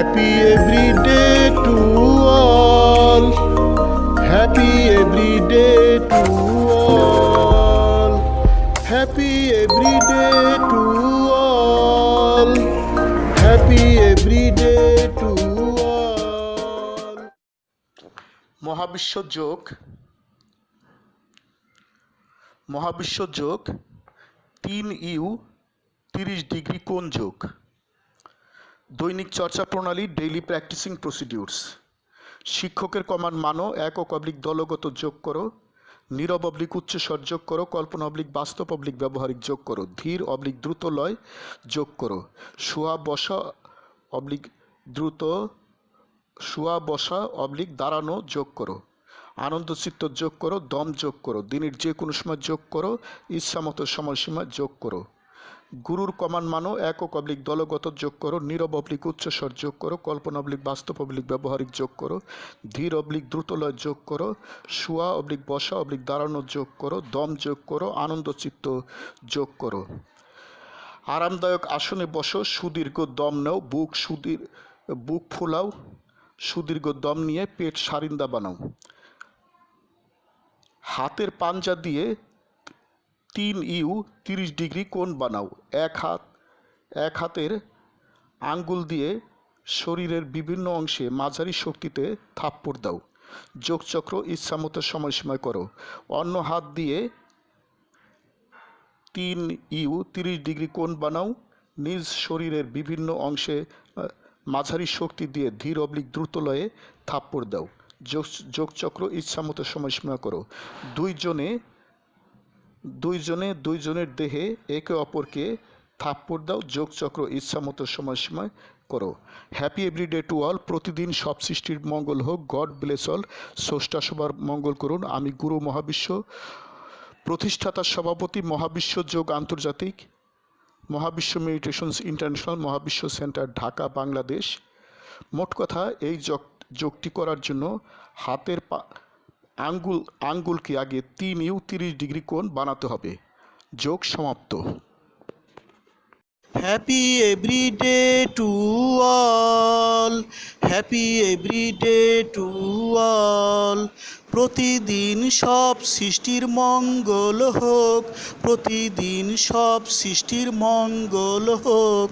Happy every day to all. Happy every day to all. Happy every day to all. Happy every day to all. মহাবিশ্ব যোগ মহাবিশ্ব যোগ তিন you তিরিশ degree কোণ যোগ দৈনিক চর্চা প্রণালী ডেইলি প্র্যাকটিসিং প্রসিডিউরস শিক্ষকের কমান মানো একক অবলিক দলগত যোগ করো। নীরব অবলিক উচ্চস্বর যোগ করো, কল্পনা অবলিক বাস্তব অবলিক ব্যবহারিক যোগ করো। ধীর অবলিক দ্রুত লয়, যোগ করো। শোয়া বসা অবলিক দ্রুত শোয়া বসা অবলিক দাঁড়ানো যোগ করো। আনন্দচিত্ত যোগ করো, দম যোগ করো। দিনের যে কোনো সময় যোগ করো, ইচ্ছামতো সময়সীমা যোগ করো। গুরুর কমান মানো, একক অবলিক দলগত যোগ করো, নীরব অবলিক উচ্চস্বর যোগ করো, কল্পনা অবলিক বাস্তব অবলিক ব্যবহারিক যোগ করো, ধীর অবলিক দ্রুতলয় যোগ করো, শুয়া অবলিক বসা অবলিক দাঁড়ানো যোগ করো, দম যোগ করো আনন্দচিত্ত যোগ করো। আরামদায়ক আসনে বসো, সুদীর্ঘ দম নাও, বুক সুদীর, বুক ফোলাও, সুদীর্ঘ দম নিয়ে পেট সারিন্দা বানাও। হাতের পাঞ্জা দিয়ে তিন ইউ, তিরিশ ডিগ্রি কোণ বানাও। এক হাত, এক হাতের আঙ্গুল দিয়ে শরীরের বিভিন্ন অংশে মাঝারি শক্তিতে থাপ্পড় দাও। যোগচক্র ইচ্ছামতো সময়সীমায় করো। অন্য হাত দিয়ে তিন ইউ, তিরিশ ডিগ্রি কোণ বানাও। নিজ শরীরের বিভিন্ন অংশে মাঝারি শক্তি দিয়ে ধীর অবলিক দ্রুত লয়ে থাপ্পড় দাও। যোগ, যোগচক্র ইচ্ছামতো সময়সীমা করো। দুইজনে দুইজনে দুইজনের দেহে একে অপরকে থাপ্পড় দাও যোগচক্র ইচ্ছামতো সময়সীমায় করো। হ্যাপি এভরিডে টু অল প্রতিদিন সব সৃষ্টির মঙ্গল হোক। গড ব্লেস অল স্রষ্টা সবার মঙ্গল করুন। আমি গুরু মহাবিশ্ব। প্রতিষ্ঠাতা সভাপতি মহাবিশ্ব যোগ আন্তর্জাতিক। Mahabishwa meditations international Mahabishwa center, Dhaka, Bangladesh. মোট কথা, এই যোগ যোগটি করার জন্য হাতের পা আঙ্গুল, আঙ্গুলকে আগে তিন ইউ তিরিশ ডিগ্রি কোণ বানাতে হবে। যোগ সমাপ্ত। Happy everyday to all happy everyday to all প্রতিদিন সব সৃষ্টির মঙ্গল হোক। প্রতিদিন সব সৃষ্টির মঙ্গল হোক।